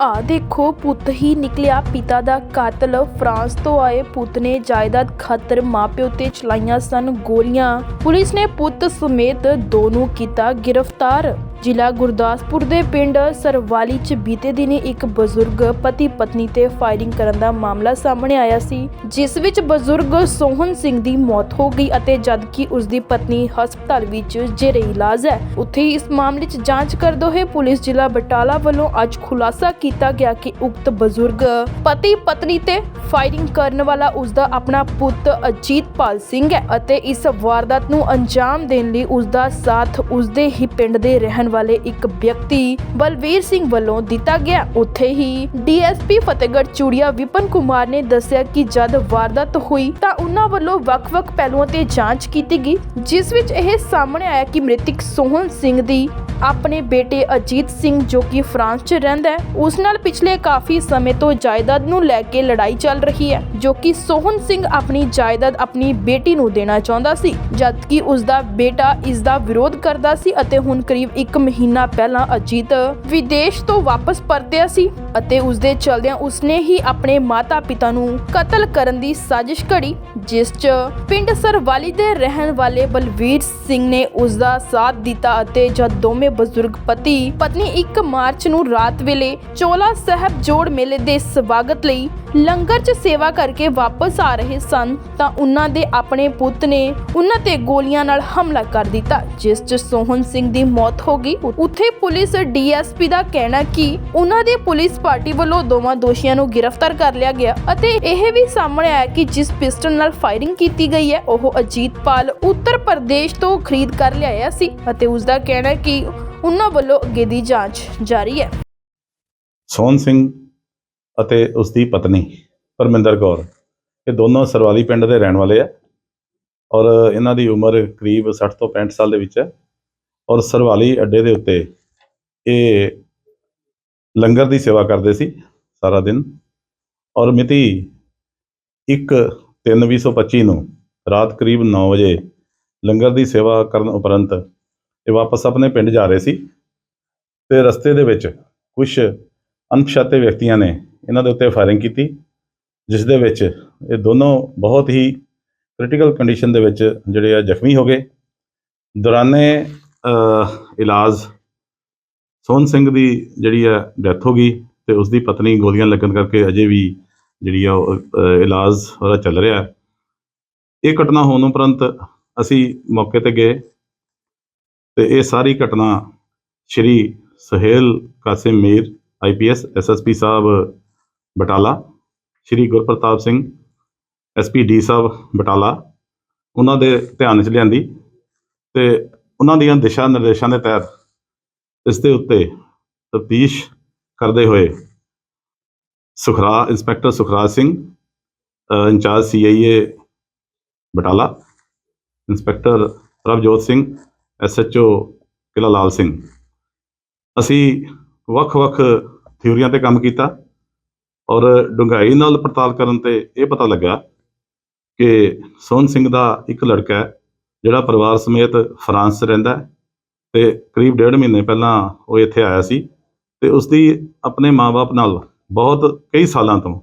ਆ ਦੇਖੋ, ਪੁੱਤ ਹੀ ਨਿਕਲਿਆ ਪਿਤਾ ਦਾ ਕਾਤਲ। ਫਰਾਂਸ ਤੋਂ ਆਏ ਪੁੱਤ ਨੇ ਜਾਇਦਾਦ ਖਾਤਰ ਮਾਪਿਓ ਤੇ ਚਲਾਈਆਂ ਸਨ ਗੋਲੀਆਂ। ਪੁਲਿਸ ਨੇ ਪੁੱਤ ਸਮੇਤ ਦੋਨੋਂ ਕੀਤਾ ਗ੍ਰਿਫਤਾਰ। ਜ਼ਿਲ੍ਹਾ ਗੁਰਦਾਸਪੁਰ ਦੇ ਪਿੰਡ ਸਰਵਾਲੀ 'ਚ ਬੀਤੇ ਦਿਨੀ ਇੱਕ ਬਜ਼ੁਰਗ ਪਤੀ ਪਤਨੀ ਤੇ ਫਾਇਰਿੰਗ ਕਰਨ ਦਾ ਮਾਮਲਾ ਸਾਹਮਣੇ ਆਇਆ ਸੀ, ਜਿਸ ਵਿੱਚ ਬਜ਼ੁਰਗ ਸੋਹਨ ਸਿੰਘ ਦੀ ਮੌਤ ਹੋ ਗਈ ਅਤੇ ਜਦਕਿ ਉਸ ਦੀ ਪਤਨੀ ਹਸਪਤਾਲ ਵਿੱਚ ਜੇਰੇ ਇਲਾਜ ਹੈ। ਉੱਥੇ ਇਸ ਮਾਮਲੇ 'ਚ ਜਾਂਚ ਕਰਦੇ ਹੋਏ ਪੁਲਿਸ ਜ਼ਿਲ੍ਹਾ ਬਟਾਲਾ ਵੱਲੋਂ ਅੱਜ ਖੁਲਾਸਾ ਕੀਤਾ ਗਿਆ ਕਿ ਉਕਤ ਬਜ਼ੁਰਗ ਪਤੀ ਪਤਨੀ ਤੇ ਫਾਇਰਿੰਗ ਕਰਨ ਵਾਲਾ ਉਸ ਦਾ ਆਪਣਾ ਪੁੱਤ ਅਜੀਤਪਾਲ ਸਿੰਘ ਹੈ ਅਤੇ ਇਸ ਵਾਰਦਾਤ ਨੂੰ ਅੰਜਾਮ ਦੇਣ ਲਈ ਉਸ ਦਾ ਸਾਥ ਉਸ ਦੇ ਹੀ ਪਿੰਡ ਦੇ ਰਹਿਣ ਵਾਲੇ ਇੱਕ ਵਿਅਕਤੀ ਬਲਵੀਰ ਸਿੰਘ ਵੱਲੋਂ ਦਿੱਤਾ ਗਿਆ। ਉੱਥੇ ਹੀ ਡੀਐਸਪੀ ਫਤਿਹਗੜ੍ਹ ਚੂੜੀਆ ਵਿਪਨ ਕੁਮਾਰ ਨੇ ਦੱਸਿਆ ਕਿ ਜਦ ਵਾਰਦਾਤ ਹੋਈ ਤਾਂ ਉਹਨਾਂ ਵੱਲੋਂ ਵੱਖ-ਵੱਖ ਪਹਿਲੂਆਂ ਤੇ ਜਾਂਚ ਕੀਤੀ ਗਈ, ਜਿਸ ਵਿੱਚ ਇਹ ਸਾਹਮਣੇ ਆਇਆ ਕਿ ਮ੍ਰਿਤਕ ਸੋਹਨ ਸਿੰਘ ਦੀ ਆਪਣੇ ਬੇਟੇ ਅਜੀਤ ਸਿੰਘ ਜੋ ਕਿ ਫਰਾਂਸ 'ਚ ਰਹਿੰਦਾ ਹੈ, ਉਸ ਨਾਲ ਪਿਛਲੇ ਕਾਫੀ ਸਮੇਂ ਤੋਂ ਜਾਇਦਾਦ ਨੂੰ ਲੈ ਕੇ ਲੜਾਈ ਚੱਲ ਰਹੀ ਹੈ, ਜੋ ਕਿ ਸੋਹਨ ਸਿੰਘ ਆਪਣੀ ਜਾਇਦਾਦ ਆਪਣੀ ਬੇਟੀ ਨੂੰ ਦੇਣਾ ਚਾਹੁੰਦਾ ਸੀ, ਜਦਕਿ ਉਸ ਦਾ ਬੇਟਾ ਇਸ ਦਾ ਵਿਰੋਧ ਕਰਦਾ ਸੀ ਅਤੇ ਹੁਣ ਕਰੀਬ 1 ਮਹੀਨਾ ਪਹਿਲਾਂ ਅਜੀਤ ਵਿਦੇਸ਼ ਤੋਂ ਵਾਪਸ ਪਰਤਿਆ ਸੀ ਅਤੇ ਉਸ ਦੇ ਚਲਦਿਆਂ ਉਸਨੇ ਹੀ ਆਪਣੇ ਮਾਤਾ-ਪਿਤਾ ਨੂੰ ਕਤਲ ਕਰਨ ਦੀ ਸਾਜ਼ਿਸ਼ ਘੜੀ, ਜਿਸ 'ਚ ਪਿੰਡ ਸਰਵਾਲੀ ਦੇ ਰਹਿਣ ਵਾਲੇ ਬਲਵੀਰ ਸਿੰਘ ਨੇ ਉਸ ਦਾ ਸਾਥ ਦਿੱਤਾ ਅਤੇ ਜਦ ਦੋਵੇਂ ਬਜ਼ੁਰਗ ਪਤੀ, ਪਤਨੀ 1 ਮਾਰਚ ਨੂੰ ਰਾਤ ਵੇਲੇ ਚੋਲਾ ਸਾਹਿਬ ਜੋੜ ਮੇਲੇ ਦੇ ਸਵਾਗਤ ਲਈ ਲੰਗਰ 'ਚ ਸੇਵਾ ਕਰਕੇ ਵਾਪਸ ਆ ਰਹੇ ਸਨ ਤਾਂ ਉਹਨਾਂ ਦੇ ਆਪਣੇ ਪੁੱਤ ਨੇ ਉਹਨਾਂ ਤੇ ਗੋਲੀਆਂ ਨਾਲ ਹਮਲਾ ਕਰ ਦਿੱਤਾ, ਜਿਸ 'ਚ ਸੋਹਨ ਸਿੰਘ ਦੀ ਮੌਤ ਹੋ ਗਈ। ਉੱਥੇ ਪੁਲਿਸ ਡੀਐਸਪੀ ਦਾ ਕਹਿਣਾ ਕਿ ਉਹਨਾਂ ਦੀ ਪੁਲਿਸ ਪਾਰਟੀ ਵੱਲੋਂ ਦੋਵਾਂ ਦੋਸ਼ੀਆਂ ਨੂੰ ਗ੍ਰਿਫਤਾਰ ਕਰ ਲਿਆ ਗਿਆ ਅਤੇ ਇਹ ਵੀ ਸਾਹਮਣੇ ਆਇਆ ਕਿ ਜਿਸ ਪਿਸਟਲ ਨਾਲ ਫਾਇਰਿੰਗ ਕੀਤੀ ਗਈ ਹੈ, ਉਹ ਅਜੀਤ ਪਾਲ ਉੱਤਰ ਪ੍ਰਦੇਸ਼ ਤੋਂ ਖਰੀਦ ਕਰ ਲਿਆਇਆ ਸੀ ਅਤੇ ਉਸ ਦਾ ਕਹਿਣਾ ਕਿ ਉਹਨਾਂ ਵੱਲੋਂ ਅੱਗੇ ਦੀ ਜਾਂਚ ਜਾਰੀ ਹੈ। ਸੋਹਨ ਸਿੰਘ ਅਤੇ ਉਸ ਦੀ ਪਤਨੀ ਪਰਮਿੰਦਰ ਕੌਰ, ਇਹ ਦੋਨੋਂ ਸਰਵਾਲੀ ਪਿੰਡ ਦੇ ਰਹਿਣ ਵਾਲੇ ਆ ਔਰ ਇਹਨਾਂ ਦੀ ਉਮਰ ਕਰੀਬ 60 ਤੋਂ 65 ਸਾਲ ਦੇ ਵਿੱਚ ਹੈ ਔਰ ਸਰਵਾਲੀ ਅੱਡੇ ਦੇ ਉੱਤੇ ਇਹ ਲੰਗਰ ਦੀ ਸੇਵਾ ਕਰਦੇ ਸੀ ਸਾਰਾ ਦਿਨ ਔਰ ਮਿਤੀ 1 3 2025 ਨੂੰ ਰਾਤ ਕਰੀਬ 9 ਵਜੇ ਲੰਗਰ ਦੀ ਸੇਵਾ ਕਰਨ ਉਪਰੰਤ ਇਹ ਵਾਪਸ ਆਪਣੇ ਪਿੰਡ ਜਾ ਰਹੇ ਸੀ ਤੇ ਰਸਤੇ ਦੇ ਵਿੱਚ ਕੁਝ ਅਣਪਛਾਤੇ ਵਿਅਕਤੀਆਂ ਨੇ ਇਹਨਾਂ ਦੇ ਉੱਤੇ ਫਾਇਰਿੰਗ ਕੀਤੀ ਜਿਸ ਦੇ ਵਿੱਚ ਇਹ ਦੋਨੋਂ ਬਹੁਤ ਹੀ ਕ੍ਰਿਟੀਕਲ ਕੰਡੀਸ਼ਨ ਦੇ ਵਿੱਚ ਜਿਹੜੇ ਆ ਜ਼ਖਮੀ ਹੋ ਗਏ। ਦੌਰਾਨੇ ਇਲਾਜ ਸੋਹਨ ਸਿੰਘ ਦੀ ਜਿਹੜੀ ਆ ਡੈਥ ਹੋ ਗਈ ਤੇ ਉਸ ਦੀ ਪਤਨੀ ਗੋਲੀਆਂ ਲੱਗਣ ਕਰਕੇ ਅਜੇ ਵੀ ਜਿਹੜੀ ਆ ਉਹ, ਇਲਾਜ ਉਹਦਾ ਚੱਲ ਰਿਹਾ। ਇਹ ਘਟਨਾ ਹੋਣ ਉਪਰੰਤ ਅਸੀਂ ਮੌਕੇ ਤੇ ਗਏ ਤੇ ਇਹ ਸਾਰੀ ਘਟਨਾ Shri Suhail Qasim Mir IPS SSP sahib Batala Shri Gurpartap Singh SP D sahib Batala ਉਹਨਾਂ ਦੇ ਧਿਆਨ 'ਚ ਲਿਆਂਦੀ ਤੇ ਉਹਨਾਂ ਦੀਆਂ ਦਿਸ਼ਾ ਨਿਰਦੇਸ਼ਾਂ ਦੇ ਤਹਿਤ ਇਸ ਦੇ ਉੱਤੇ ਤਫਤੀਸ਼ ਕਰਦੇ ਹੋਏ ਸੁਖਰਾ ਇੰਸਪੈਕਟਰ ਸੁਖਰਾਜ ਸਿੰਘ ਅ, incharge CIA Batala inspector Ravjot Singh SHO Qila Lal Singh. ਅਸੀਂ ਵੱਖ-ਵੱਖ ਥਿਊਰੀਆਂ ਤੇ ਕੰਮ ਕੀਤਾ ਔਰ ਡੂੰਘਾਈ ਨਾਲ ਪੜਤਾਲ ਕਰਨ ਤੇ ਇਹ ਪਤਾ ਲੱਗਾ ਕਿ ਸੋਹਨ ਸਿੰਘ ਦਾ ਇੱਕ ਲੜਕਾ ਹੈ, ਜਿਹੜਾ ਪਰਿਵਾਰ ਸਮੇਤ ਫਰਾਂਸ 'ਚ ਰਹਿੰਦਾ ਹੈ ਤੇ ਕਰੀਬ ਡੇਢ ਮਹੀਨੇ ਪਹਿਲਾਂ ਉਹ ਇੱਥੇ ਆਇਆ ਸੀ ਤੇ ਉਸ ਦੀ ਆਪਣੇ ਮਾਪੇ ਨਾਲ ਬਹੁਤ ਕਈ ਸਾਲਾਂ ਤੋਂ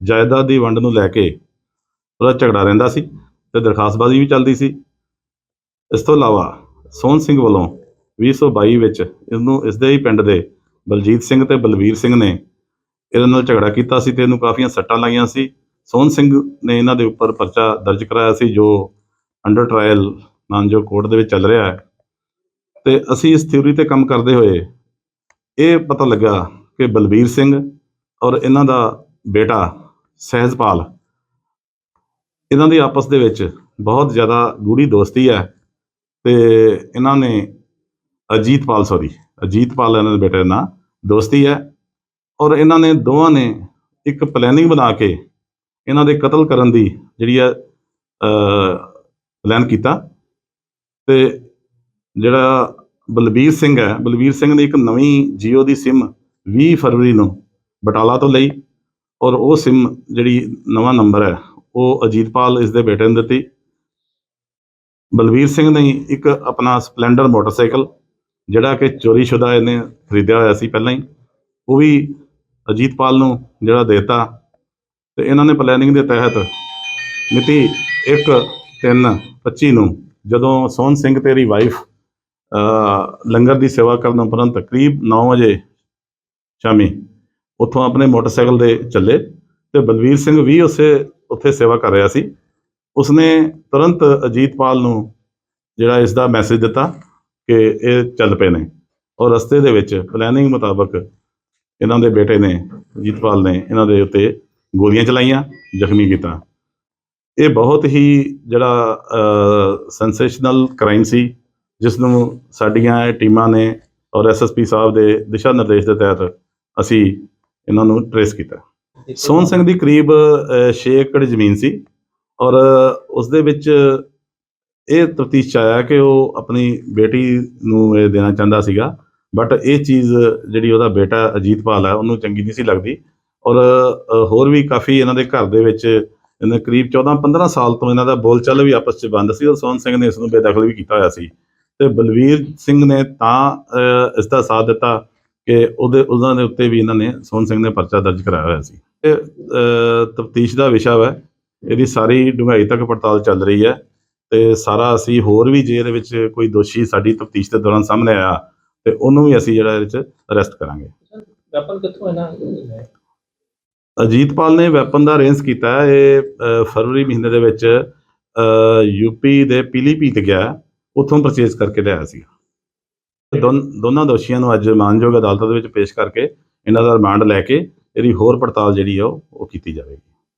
ਜਾਇਦਾਦ ਦੀ ਵੰਡ ਨੂੰ ਲੈ ਕੇ ਉਹਦਾ ਝਗੜਾ ਰਹਿੰਦਾ ਸੀ ਤੇ ਦਰਖਾਸਤਬਾਜ਼ੀ ਵੀ ਚੱਲਦੀ ਸੀ। ਇਸ ਤੋਂ ਇਲਾਵਾ ਸੋਹਣ ਸਿੰਘ ਵੱਲੋਂ 2022 ਵਿੱਚ ਇਹਨੂੰ ਇਸ ਦੇ ਹੀ ਪਿੰਡ ਦੇ ਬਲਜੀਤ ਸਿੰਘ ਤੇ ਬਲਵੀਰ ਸਿੰਘ ਨੇ ਇਹਦੇ ਨਾਲ ਝਗੜਾ ਕੀਤਾ ਸੀ ਤੇ ਇਹਨੂੰ ਕਾਫੀਆਂ ਸੱਟਾਂ ਲਾਈਆਂ ਸੀ। ਸੋਹਣ ਸਿੰਘ ਨੇ ਇਹਨਾਂ ਦੇ ਉੱਪਰ ਪਰਚਾ ਦਰਜ ਕਰਾਇਆ ਸੀ, ਜੋ ਅੰਡਰ ਟ੍ਰਾਇਲ ਮਾਨਜੋ ਕੋਰਟ ਦੇ ਵਿੱਚ ਚੱਲ ਰਿਹਾ ਹੈ। ਤੇ ਅਸੀਂ ਇਸ ਥਿਊਰੀ ਤੇ ਕੰਮ ਕਰਦੇ ਹੋਏ ਇਹ ਪਤਾ ਲੱਗਾ ਕਿ ਬਲਬੀਰ ਸਿੰਘ ਔਰ ਇਹਨਾਂ ਦਾ ਬੇਟਾ ਸਹਿਜਪਾਲ, ਇਹਨਾਂ ਦੀ ਆਪਸ ਦੇ ਵਿੱਚ ਬਹੁਤ ਜ਼ਿਆਦਾ ਗੂੜੀ ਦੋਸਤੀ ਹੈ। ਤੇ ਇਹਨਾਂ ਨੇ ਅਜੀਤਪਾਲ ਸੌਰੀ ਅਜੀਤਪਾਲ ਇਹਨਾਂ ਦੇ ਬੇਟੇ ਦਾ ਦੋਸਤੀ ਹੈ ਔਰ ਇਹਨਾਂ ਨੇ ਦੋਵਾਂ ਨੇ ਇੱਕ ਪਲੈਨਿੰਗ ਬਣਾ ਕੇ ਇਹਨਾਂ ਦੇ ਕਤਲ ਕਰਨ ਦੀ ਜਿਹੜੀ ਹੈ ਪਲਾਨ ਕੀਤਾ ਤੇ ਜਿਹੜਾ ਬਲਬੀਰ ਸਿੰਘ ਹੈ, ਬਲਬੀਰ ਸਿੰਘ ਨੇ ਇੱਕ ਨਵੀਂ ਜੀਓ ਦੀ ਸਿਮ 20 ਫਰਵਰੀ ਨੂੰ ਬਟਾਲਾ ਤੋਂ ਲਈ ਔਰ ਉਹ ਸਿਮ ਜਿਹੜੀ ਨਵਾਂ ਨੰਬਰ ਹੈ, ਉਹ ਅਜੀਤਪਾਲ ਇਸ ਦੇ ਬੇਟੇ ਨੂੰ ਦਿੱਤੀ ਬਲਵੀਰ ਸਿੰਘ ਨੇ ਇੱਕ ਆਪਣਾ ਸਪਲੈਂਡਰ ਮੋਟਰਸਾਈਕਲ, ਜਿਹੜਾ ਕਿ ਚੋਰੀशुदा ਇਹਨੇ ਖਰੀਦਿਆ ਹੋਇਆ ਸੀ ਪਹਿਲਾਂ ਹੀ, ਉਹ ਵੀ ਅਜੀਤਪਾਲ ਨੂੰ ਜਿਹੜਾ ਦਿੱਤਾ ਤੇ ਇਹਨਾਂ ਨੇ ਪਲੈਨਿੰਗ ਦੇ ਤਹਿਤ ਮਿਤੀ 1 3 25 ਨੂੰ ਜਦੋਂ ਸੋਹਣ ਸਿੰਘ ਤੇਰੀ ਵਾਈਫ ਲੰਗਰ ਦੀ ਸੇਵਾ ਕਰਨ ਉਪਰੰਤ ਕਰੀਬ 9 ਵਜੇ ਸ਼ਾਮੀ ਉੱਥੋਂ ਆਪਣੇ ਮੋਟਰਸਾਈਕਲ ਦੇ ਚੱਲੇ ਤੇ ਬਲਵੀਰ ਸਿੰਘ ਵੀ ਉਸੇ, ਉੱਥੇ ਸੇਵਾ ਕਰ ਰਿਹਾ ਸੀ। ਉਸਨੇ ਤੁਰੰਤ ਅਜੀਤਪਾਲ ਨੂੰ ਜਿਹੜਾ ਇਸ ਦਾ ਮੈਸੇਜ ਦਿੱਤਾ ਕਿ ਇਹ ਚੱਲ ਪਏ ਨੇ ਔਰ ਰਸਤੇ ਦੇ ਵਿੱਚ ਪਲੈਨਿੰਗ ਮੁਤਾਬਕ ਇਹਨਾਂ ਦੇ ਬੇਟੇ ਨੇ ਅਜੀਤਪਾਲ ਨੇ ਇਹਨਾਂ ਦੇ ਉੱਤੇ ਗੋਲੀਆਂ ਚਲਾਈਆਂ ਜ਼ਖਮੀ ਕੀਤਾ। ਇਹ ਬਹੁਤ ਹੀ ਜਿਹੜਾ ਸੈਂਸੇਸ਼ਨਲ ਕ੍ਰਾਈਮ ਸੀ ਜਿਸ ਨੂੰ ਸਾਡੀਆਂ ਟੀਮਾਂ ਨੇ ਔਰ ਐਸਐਸਪੀ ਸਾਹਿਬ ਦੇ ਦਿਸ਼ਾ ਨਿਰਦੇਸ਼ ਦੇ ਤਹਿਤ ਅਸੀਂ ਇਹਨਾਂ ਨੂੰ ਟਰੇਸ ਕੀਤਾ। ਸੋਹਣ ਸਿੰਘ ਦੀ ਕਰੀਬ 6 ਏਕੜ ਜ਼ਮੀਨ ਸੀ। ਔਰ ਉਸ ਦੇ ਵਿੱਚ ਇਹ ਤਫਤੀਸ਼ ਚ ਆਇਆ ਕਿ ਉਹ ਆਪਣੀ ਬੇਟੀ ਨੂੰ ਇਹ ਦੇਣਾ ਚਾਹੁੰਦਾ ਸੀਗਾ ਬਟ ਇਹ ਚੀਜ਼ ਜਿਹੜੀ ਉਹਦਾ ਬੇਟਾ ਅਜੀਤਪਾਲ ਹੈ ਉਹਨੂੰ ਚੰਗੀ ਨਹੀਂ ਸੀ ਲੱਗਦੀ। ਔਰ ਹੋਰ ਵੀ ਕਾਫੀ ਇਹਨਾਂ ਦੇ ਘਰ ਦੇ ਵਿੱਚ ਇਹਨਾਂ ਕਰੀਬ 14-15 ਸਾਲ ਤੋਂ ਇਹਨਾਂ ਦਾ ਬੋਲਚਾਲ ਵੀ ਆਪਸ 'ਚ ਬੰਦ ਸੀ ਔਰ ਸੋਹਣ ਸਿੰਘ ਨੇ ਇਸ ਨੂੰ ਬੇਦਖਲ ਵੀ ਕੀਤਾ ਹੋਇਆ ਸੀ। ਤੇ ਬਲਵੀਰ ਸਿੰਘ ਨੇ ਤਾਂ ਅ, ਇਸ ਦਾ ਸਾਥ ਦਿੱਤਾ ਕਿ ਉਹਦੇ ਉਹਨਾਂ ਦੇ ਉੱਤੇ ਵੀ ਇਹਨਾਂ ਨੇ ਸੋਹਣ ਸਿੰਘ ਨੇ ਪਰਚਾ ਦਰਜ ਕਰਾਇਆ ਹੋਇਆ ਸੀ। ਇਹ ਤਫਤੀਸ਼ ਦਾ ਵਿਸ਼ਾ ਹੈ ਇਹਦੀ ਸਾਰੀ ਡੂੰਘਾਈ ਤੱਕ ਪੜਤਾਲ ਚੱਲ ਰਹੀ ਹੈ ਤੇ ਸਾਰਾ ਅਸੀਂ ਹੋਰ ਵੀ ਜੇ ਇਹਦੇ ਵਿੱਚ ਕੋਈ ਦੋਸ਼ੀ ਸਾਡੀ ਤਫਤੀਸ਼ ਦੇ ਦੌਰਾਨ ਸਾਹਮਣੇ ਆਇਆ ਤੇ ਉਹਨੂੰ ਵੀ ਅਸੀਂ ਜਿਹੜਾ ਇਹਦੇ ਵਿੱਚ ਅਰੈਸਟ ਕਰਾਂਗੇ। ਵੈਪਨ ਕਿੱਥੋਂ ਇਹਨਾਂ ਅਜੀਤਪਾਲ ਨੇ ਵੈਪਨ ਦਾ ਅਰੇਂਜ ਕੀਤਾ ਹੈ। ਇਹ ਫਰਵਰੀ ਮਹੀਨੇ ਦੇ ਵਿੱਚ ਯੂਪੀ ਦੇ ਪੀਲੀਭੀਤ ਗਿਆ ਉੱਥੋਂ ਪਰਚੇਜ਼ ਕਰਕੇ ਲਿਆਇਆ ਸੀ ਦੋਨ- ਦੋਨਾਂ ਦੋਸ਼ੀਆਂ ਨੂੰ ਅੱਜ ਮਾਨਯੋਗ ਅਦਾਲਤ ਦੇ ਵਿੱਚ ਪੇਸ਼ ਕਰਕੇ ਇਹਨਾਂ ਦਾ ਰਿਮਾਂਡ ਲੈ ਕੇ ਇਹਦੀ ਹੋਰ ਪੜਤਾਲ ਜਿਹੜੀ ਆ ਉਹ ਕੀਤੀ ਜਾਵੇਗੀ।